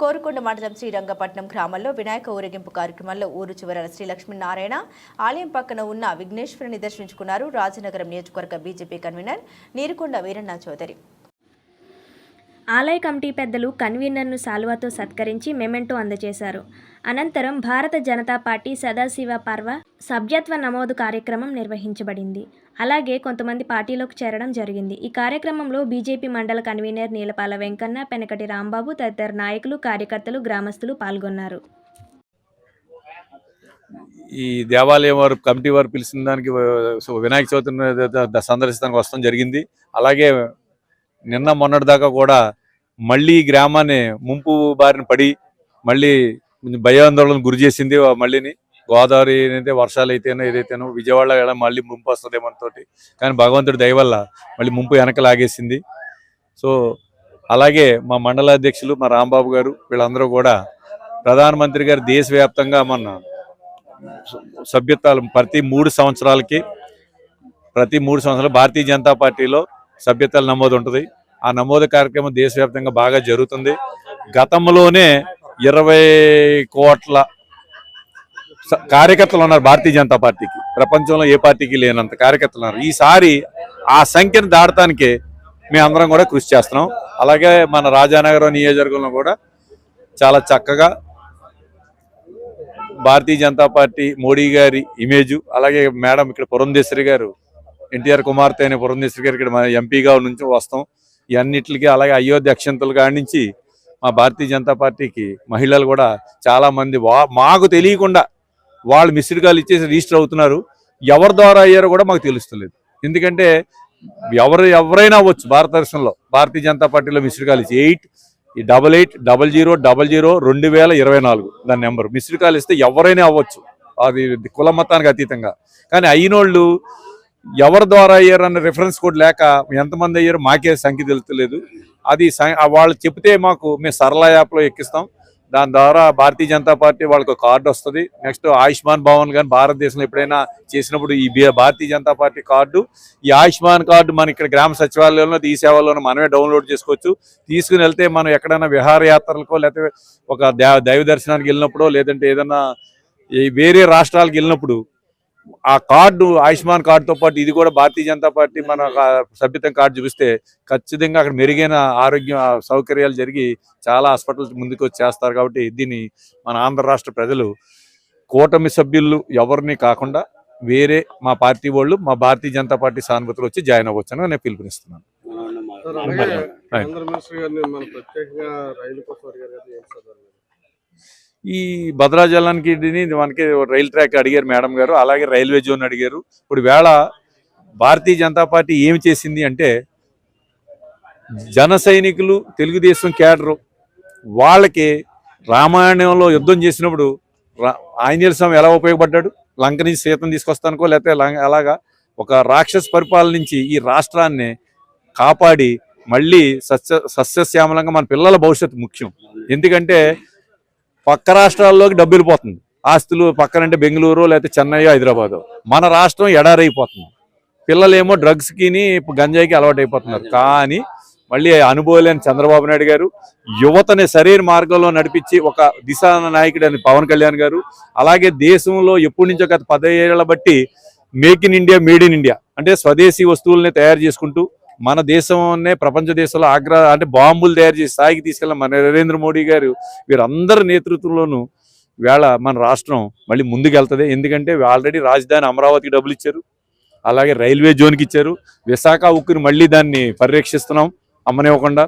కోరుకొండ మండలం శ్రీరంగపట్నం గ్రామంలో వినాయక ఊరేగింపు కార్యక్రమంలో ఊరు చివరన శ్రీ లక్ష్మీనారాయణ ఆలయం పక్కన ఉన్న విఘ్నేశ్వరుని దర్శించుకున్నారు రాజనగరం నియోజకవర్గ బీజేపీ కన్వీనర్ నీరుకొండ వీరన్న చౌదరి. ఆలయ కమిటీ పెద్దలు కన్వీనర్ను సాల్వాతో సత్కరించి మెమెంటో అందజేశారు. అనంతరం భారత జనతా పార్టీ సదాశివ పర్వ సభ్యత్వ నమోదు కార్యక్రమం నిర్వహించబడింది. అలాగే కొంతమంది పార్టీలోకి చేరడం జరిగింది. ఈ కార్యక్రమంలో బీజేపీ మండల కన్వీనర్ నీలపాల వెంకన్న పెనకటి రాంబాబు తదితర నాయకులు కార్యకర్తలు గ్రామస్తులు పాల్గొన్నారు. ఈ దేవాలయం వారు కమిటీ వారు పిలిచిన దానికి వినాయక చవితిని సందర్శించడానికి వస్తాం జరిగింది. అలాగే నిన్న మొన్నటి దాకా కూడా మళ్ళీ ఈ గ్రామాన్ని ముంపు బారిన పడి మళ్ళీ భయాందోళన గురి చేసింది మళ్ళీని. గోదావరి ఏదైతే వర్షాలు అయితేనో ఏదైతేనో విజయవాడ ఎలా మళ్ళీ ముంపు వస్తుందేమో తోటి కానీ భగవంతుడి దయ వల్ల మళ్ళీ ముంపు వెనక లాగేసింది. సో అలాగే మా మండల అధ్యక్షులు మా రాంబాబు గారు వీళ్ళందరూ కూడా ప్రధానమంత్రి గారు దేశవ్యాప్తంగా మన సభ్యత్వాలు ప్రతి మూడు సంవత్సరాలకి ప్రతి మూడు సంవత్సరాలు భారతీయ జనతా పార్టీలో సభ్యతలు నమోదు ఉంటుంది. ఆ నమోదు కార్యక్రమం దేశవ్యాప్తంగా బాగా జరుగుతుంది. గతంలోనే ఇరవై కోట్ల కార్యకర్తలు ఉన్నారు భారతీయ జనతా పార్టీకి. ప్రపంచంలో ఏ పార్టీకి లేనంత కార్యకర్తలు ఉన్నారు. ఈసారి ఆ సంఖ్యను దాటడానికి మేము అందరం కూడా కృషి చేస్తున్నాం. అలాగే మన రాజానగరం నియోజకవర్గంలో కూడా చాలా చక్కగా భారతీయ జనతా పార్టీ మోడీ గారి ఇమేజ్ అలాగే మేడం ఇక్కడ పురంధేశ్వరి గారు ఎన్టీఆర్ కుమార్తె అయిన పురంధేశ్వరి గారు ఇక్కడ మన ఎంపీగా నుంచి వస్తాం. ఇవన్నిటికి అలాగే అయోధ్య అక్షంతలు కానించి మా భారతీయ జనతా పార్టీకి మహిళలు కూడా చాలామంది వా- మాకు తెలియకుండా వాళ్ళు మిస్డ్ కాల్ ఇచ్చేసి రిజిస్టర్ అవుతున్నారు. ఎవరి ద్వారా అయ్యారో కూడా మాకు తెలుస్తలేదు. ఎందుకంటే ఎవరు ఎవరైనా అవ్వచ్చు భారతదేశంలో భారతీయ జనతా పార్టీలో మిస్డ్ కాల్ ఇచ్చి ఎయిట్ ఈ double eight double zero double zero రెండు వేల ఇరవై నాలుగు దాని నెంబర్. మిస్డ్ కాల్ ఇస్తే ఎవరైనా అవ్వచ్చు. అది కుల మతానికి అతీతంగా. కానీ అయినోళ్ళు ఎవరి ద్వారా అయ్యారు అన్న రిఫరెన్స్ కోడ్ లేక ఎంతమంది అయ్యారో మాకే సంఖ్య తెలుస్తలేదు. అది వాళ్ళు చెప్తే మాకు మేము సరళ యాప్లో ఎక్కిస్తాం. దాని ద్వారా భారతీయ జనతా పార్టీ వాళ్ళకి ఒక కార్డు వస్తుంది. నెక్స్ట్ ఆయుష్మాన్ భవన్ కానీ భారతదేశంలో ఎప్పుడైనా చేసినప్పుడు ఈ భారతీయ జనతా పార్టీ కార్డు. ఈ ఆయుష్మాన్ కార్డు మన ఇక్కడ గ్రామ సచివాలయంలో ఈ సేవల్లోనూ మనమే డౌన్లోడ్ చేసుకోవచ్చు. తీసుకుని వెళ్తే మనం ఎక్కడైనా విహారయాత్రలకో లేకపోతే ఒక దైవ దర్శనానికి వెళ్ళినప్పుడో లేదంటే ఏదైనా ఈ వేరే రాష్ట్రాలకు వెళ్ళినప్పుడు ఆ కార్డు ఆయుష్మాన్ కార్డుతో పాటు ఇది కూడా భారతీయ జనతా పార్టీ మన సభ్యత్వం కార్డు చూపిస్తే ఖచ్చితంగా అక్కడ మెరుగైన ఆరోగ్య సౌకర్యాలు జరిగి చాలా హాస్పిటల్స్ ముందుకు వచ్చి చేస్తారు కాబట్టి దీన్ని మన ఆంధ్ర రాష్ట్ర ప్రజలు కూటమి సభ్యులు ఎవరిని కాకుండా వేరే మా పార్టీ వాళ్ళు మా భారతీయ జనతా పార్టీ సానుభూతులు వచ్చి జాయిన్ అవ్వచ్చని నేను పిలుపునిస్తున్నాను. ప్రత్యేకంగా రైలు కోసం అడిగారు కదా ఏంటి సార్ దాని మీద? ఈ భద్రాచలానికి మనకి రైల్ ట్రాక్ అడిగారు మేడం గారు అలాగే రైల్వే జోన్ అడిగారు. ఇప్పుడు వేళ భారతీయ జనతా పార్టీ ఏమి చేసింది అంటే జన సైనికులు తెలుగుదేశం క్యాడరు వాళ్ళకి రామాయణంలో యుద్ధం చేసినప్పుడు రా- ఆంజనేయ స్వామి ఎలా ఉపయోగపడ్డాడు? లంక నుంచి సీతను తీసుకొస్తానుకో లేకపోతే లం- అలాగా ఒక రాక్షస పరిపాలన నుంచి ఈ రాష్ట్రాన్ని కాపాడి మళ్ళీ సస్య సస్యశ్యామలంగా మన పిల్లల భవిష్యత్తు ముఖ్యం. ఎందుకంటే పక్క రాష్ట్రాల్లోకి డబ్బు పోతుంది ఆస్తులు పక్కనంటే బెంగళూరు లేకపోతే చెన్నై హైదరాబాద్. మన రాష్ట్రం ఎడారైపోతుంది. పిల్లలేమో డ్రగ్స్కిని గంజాయికి అలవాటు అయిపోతున్నారు కానీ మళ్ళీ అనుభవం లేని చంద్రబాబు నాయుడు గారు యువతని సరైన మార్గంలో నడిపించి ఒక దిశా నాయకుడు అని పవన్ కళ్యాణ్ గారు అలాగే దేశంలో ఎప్పటి నుంచో గత పదేళ్ళ బట్టి make in India made in India అంటే స్వదేశీ వస్తువుల్ని తయారు చేసుకుంటూ మన దేశంనే ప్రపంచ దేశంలో ఆగ్రా అంటే బాంబులు తయారు చేసి స్థాయికి తీసుకెళ్ళిన మన నరేంద్ర మోడీ గారు వీరందరి నేతృత్వంలోనూ వేళ మన రాష్ట్రం మళ్ళీ ముందుకు వెళ్తుంది ఎందుకంటే ఆల్రెడీ రాజధాని అమరావతికి డబ్బులు ఇచ్చారు. అలాగే రైల్వే జోన్కి ఇచ్చారు. విశాఖ ఉక్కుని మళ్ళీ దాన్ని పరిరక్షిస్తున్నాం. అమ్మనివ్వకుండా.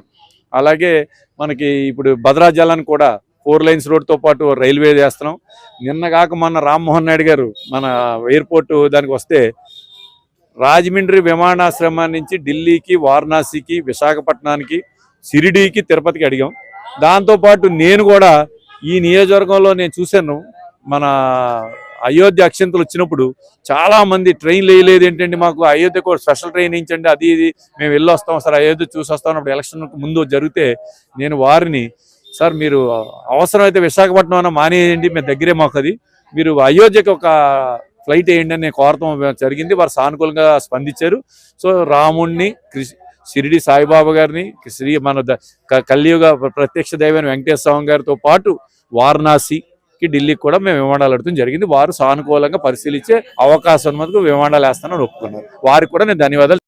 అలాగే మనకి ఇప్పుడు భద్రాజలాన్ని కూడా ఫోర్ లైన్స్ రోడ్తో పాటు రైల్వే చేస్తున్నాం. నిన్న కాక మొన్న రామ్మోహన్ నాయుడు గారు మన ఎయిర్పోర్ట్ దానికి వస్తే రాజమండ్రి విమానాశ్రమం నుంచి ఢిల్లీకి వారణాసికి విశాఖపట్నానికి షిరిడీకి తిరుపతికి అడిగాం. దాంతోపాటు నేను కూడా ఈ నియోజకవర్గంలో నేను చూశాను. మన అయోధ్య అక్షంతలు వచ్చినప్పుడు చాలా మంది ట్రైన్లు వేయలేదు ఏంటంటే మాకు? అయోధ్యకు స్పెషల్ ట్రైన్ ఇచ్చండి అది ఇది. మేము వెళ్ళి వస్తాం సార్ అయోధ్య చూసి వస్తాం అప్పుడు ఎలక్షన్ ముందు జరిగితే నేను వారిని సార్ మీరు అవసరమైతే విశాఖపట్నం అన్న మానేయండి మీ దగ్గరే మాకు అది. మీరు అయోధ్యకి ఒక ఫ్లైట్ వేయండి అని కోరతం జరిగింది. వారు సానుకూలంగా స్పందించారు. సో రాముణ్ణి షిరిడి సాయిబాబా గారిని శ్రీ మన ద- కలియుగ ప్రత్యక్ష దైవైన వెంకటేశ్వర స్వామి గారితో పాటు వారణాసికి ఢిల్లీకి కూడా మేము విమానాలు అడగడం జరిగింది. వారు సానుకూలంగా పరిశీలించే అవకాశం ఉన్నందుకు విమానాలు వేస్తానని ఒప్పుకున్నారు. వారికి కూడా నేను ధన్యవాదాలు